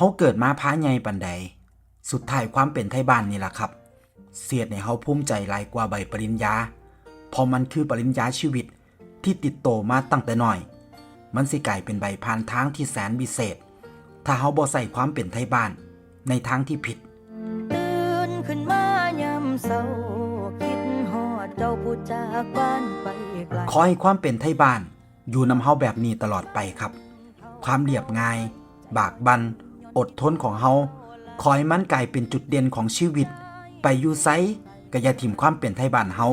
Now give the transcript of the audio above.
เฮาเกิดมาพาใหญ่ปันใด สุดท้ายความเป็นไทยบ้านนี่ล่ะครับ เสียดในเฮาภูมิใจหลายกว่าใบปริญญาเพราะมันคือปริญญาชีวิตที่ติดโตมาตั้งแต่น้อย มันสิกลายเป็นใบผ่านทางที่แสนวิเศษ ถ้าเฮาบ่ใส่ความเป็นไทยบ้าน ในทางที่ผิดตื่นขึ้นมายามเศร้าคิดฮอดเจ้าผู้จากบ้านไปไกลขอให้ความเป็นไทยบ้าน อยู่นำเฮาแบบนี้ตลอดไปครับ ความเรียบง่าย บากบัน อดทนของเฮาคอยมันกลายเป็นจุดเด่นของชีวิต ไปอยู่ไซก็อย่าถิ่มความเปลี่ยนไทยบ้านเฮา